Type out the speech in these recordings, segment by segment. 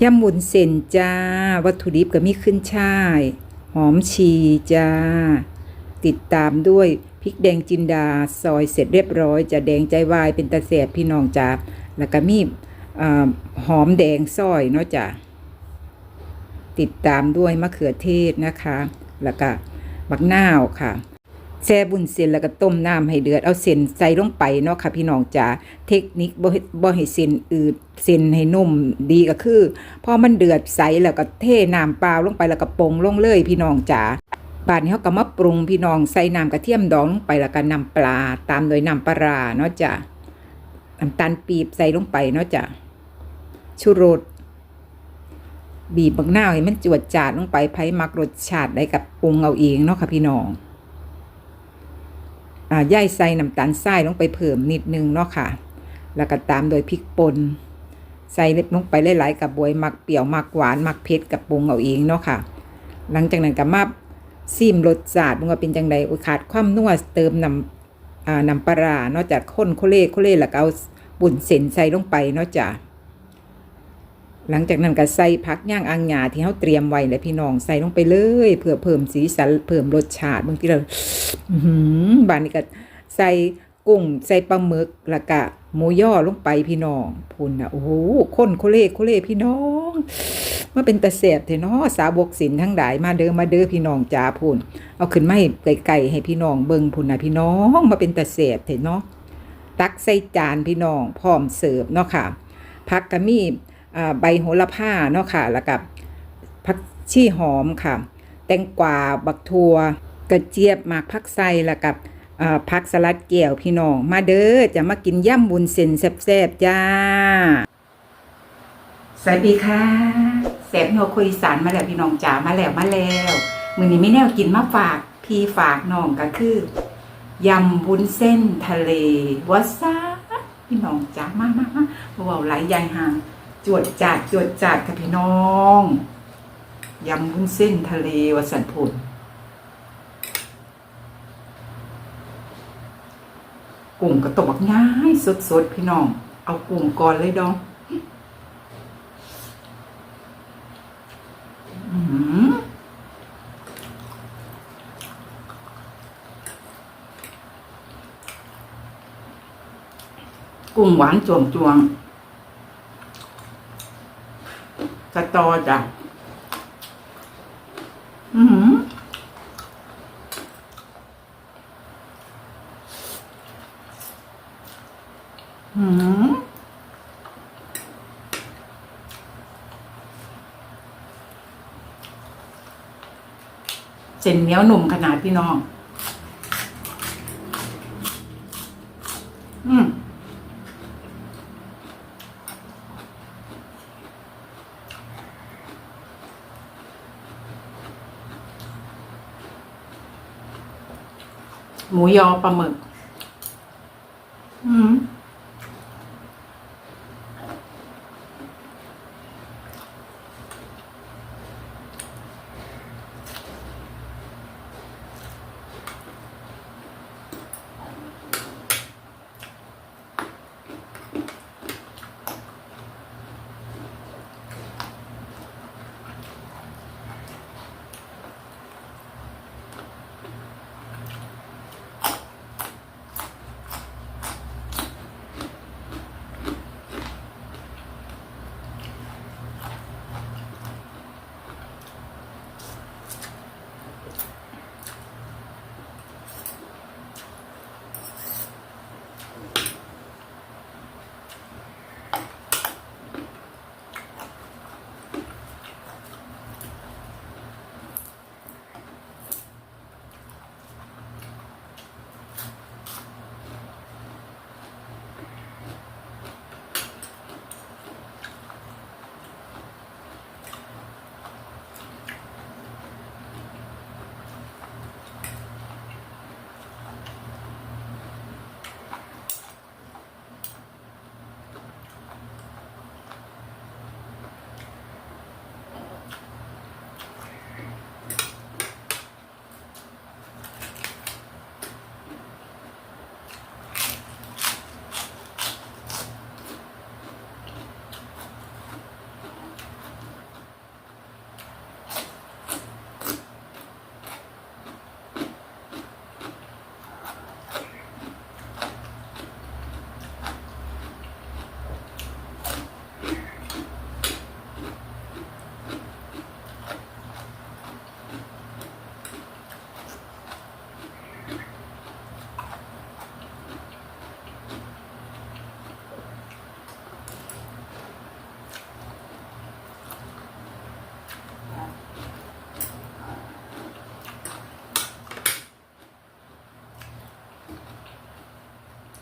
ยำหมุนเส้นจ้า วัตถุดิบก็มีขึ้นช่าย หอมชีจ้า ติดตามด้วยพริกแดงจินดาซอยเสร็จเรียบร้อยจะแดงใจวายเป็นตะแสบพี่น้องจ้าแล้วก็มีอหอมแดงซอยเนาะจ้าติดตามด้วยมะเขือเทศนะคะ แล้วก็บักนาวค่ะ แช่บุญเส้นแล้วก็ต้มน้ำให้เดือดเอาเส้นใส่ลงไปเนาะค่ะพี่น้องจ๋าเทคนิคบ่บ่ให้เส้นอืดเส้นให้นุ่มดีก็คือพอมันเดือดใสแล้วก็เทน้ำเปล่าลงไปแล้วก็ปรุงลงเลยพี่น้องจ๋าบาดนี้เฮาก็มาปรุงพี่น้องใส่น้ำกระเทียมดองลงไปแล้วก็น้ำปลาตามโดยน้ำปลาเนาะจ้ะน้ำตาลปีบใส่ลงไปเนาะจ้ะชูรสบีบบักนาวให้มันจวดจาดลงไปไผมักรสชาติได้กับปรุงเอาเองเนาะค่ะพี่น้อง ย่ายใส่น้ำตาลทรายลงไปเพิ่มนิดนึงเนาะค่ะ แล้วก็ตามโดยพริกป่นใส่เล็บลงไปหลายๆกับบวยมักเปรี้ยวมักหวานมักเผ็ดกับปรุงเอาเองเนาะค่ะ หลังจากนั้นก็มาซิมรสชาติมันว่าเป็นจังใดโอ้ยขาดความนัวเติมน้ำอ่าน้ำปลาเนอกจากข้นโคเล่โคเล่แล้วก็เอาบุ่นเส้นใส่ลงไปเนาะจ้ะ หลังจากนั้นก็ใส่ผักย่างอังหยาที่เขาเตรียมไว้เลยพี่น้องใส่ลงไปเลยเพื่อเพิ่มสีสันเพิ่มรสชาติบางทีเราหือบานนี้ก็ใส่กุ้งใส่ปลาหมึกแล้วก็หมูย่อลงไปพี่น้องพูนนะโอ้โหข้นโคเล่โคเล่พี่น้องมาเป็นตะเสบเถอะเนาะสาวกสินทั้งหลายมาเด้อมาเด้อพี่น้องจ้าพูนเอาขึ้นไมาให้ไก่ให้พี่น้องเบิ่งพูนนะพี่น้องมาเป็นตะเสบเถอะเนาะตักใส่จานพี่น้องพร้อมเสิร์ฟเนาะค่ะผักก็มีอ่า ใบโหระพาเนาะค่ะ แล้วกับผักชีหอมค่ะ แตงกวาบักทัวกระเจี๊ยบหมากผักไส้แล้วกับผักสลัดแก้วพี่น้อง มาเด้อจะมากินย่ำบุญเส้นแซ่บๆจ้า สวัสดีค่ะแสบโนคุยสารมาแล้วพี่น้องจ๋ามาแล้วมาแล้วมือนี้ไม่แนวกินมาฝากพี่ฝากน้องก็คือยำบุญเส้นทะเลวัสซาพี่น้องจ๋ามามามาเบาๆหลายยายห่าง จวดจาดจวดจาดค่ะพี่น้องยำบุญเส้นทะเลวัสันพุนกุ้งกระตกบักง่ายสดๆพี่น้อง เอากุ้งก่อนเลยดองกุ้งหวานจวงจวงๆ สตอจ้ะ อือหือหืมเส้นเหนียวหนุ่มขนาดพี่น้อง อืม หมูยอปลาหมึก อืม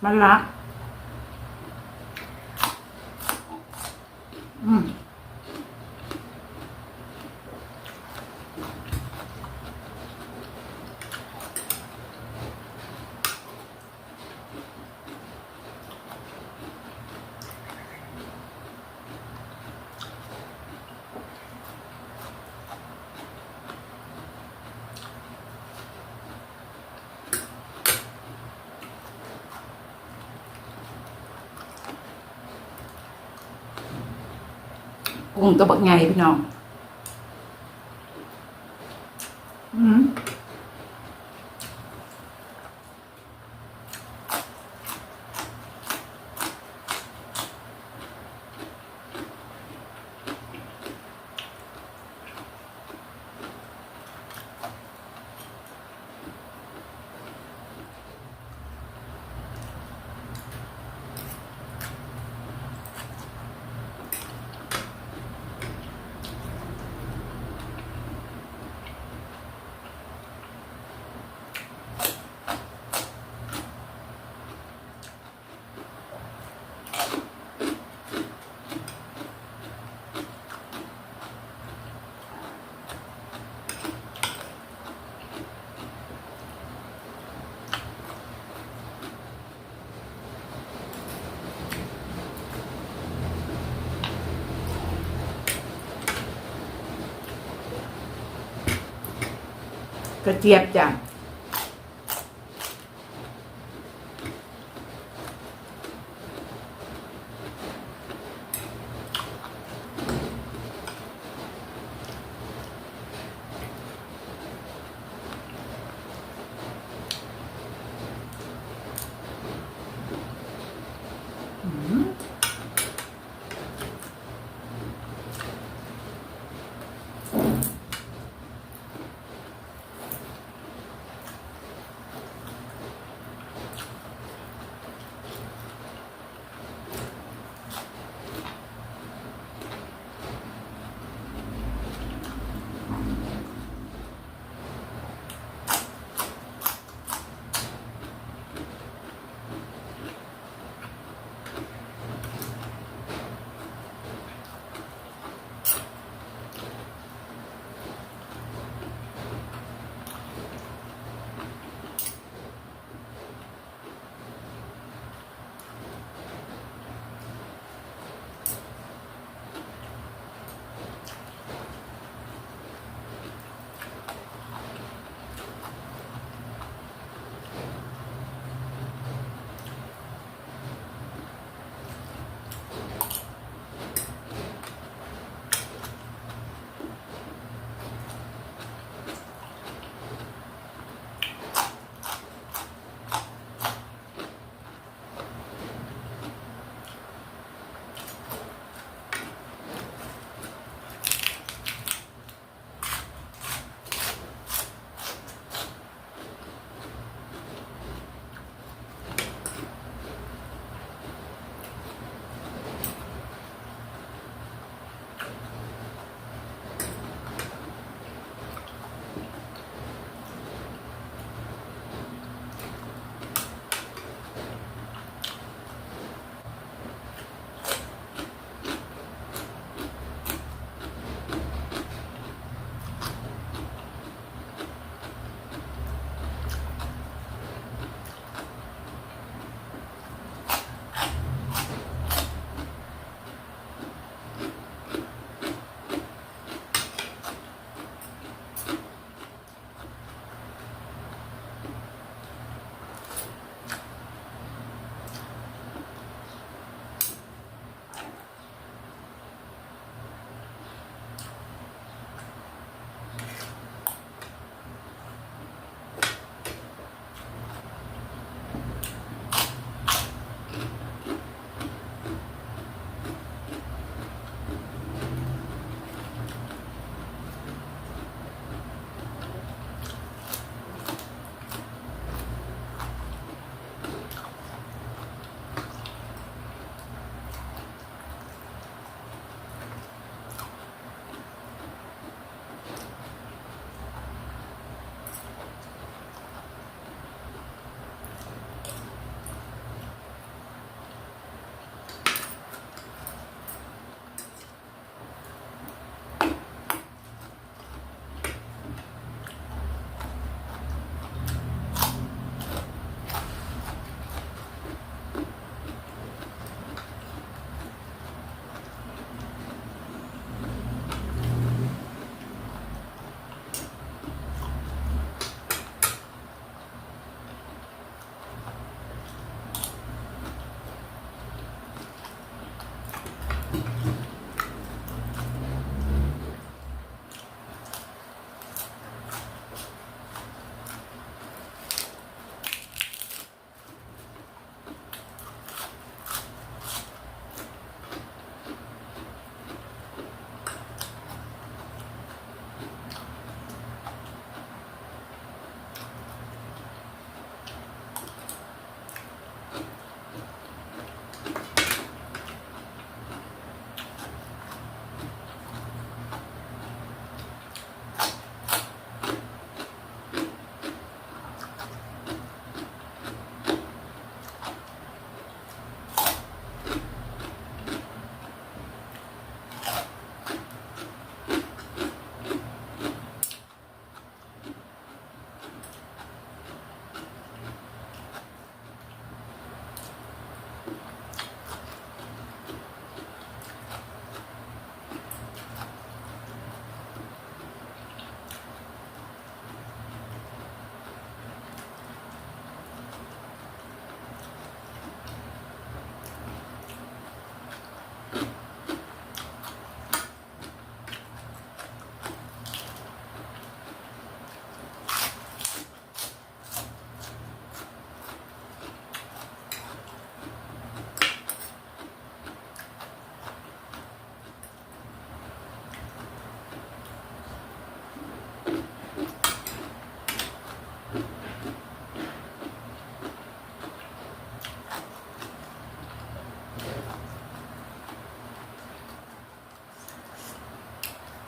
มันละอืม กุ้งตัวบักไงพี่น้อง อืม ระเจี๊ยบจ้ะ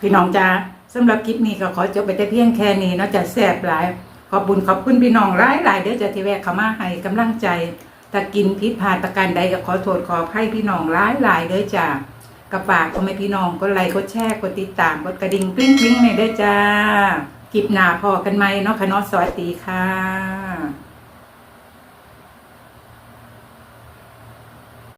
พี่น้องจ้าสำหรับคลิปนี้ก็ขอจบไปแต่เพียงแค่นี้เนาะจะแซ่บหลาย ขอบบุญขอบคุณพี่น้องหลายหลายเด้อจะที่แวะเข้ามาให้กำลังใจถ้ากินผิดพลาดประการใดก็ขอโทษขอให้พี่น้องหลายหลายเด้อจ้ากระฝากพ่อแม่พี่น้องกดไลค์กดแชร์กดติดตามกดกระดิ่งกริ๊งกริ๊งๆในอยเด้อจ้าคลิปหน้าพอกันไหมเนาะคะเนาะสวัสดีค่ะ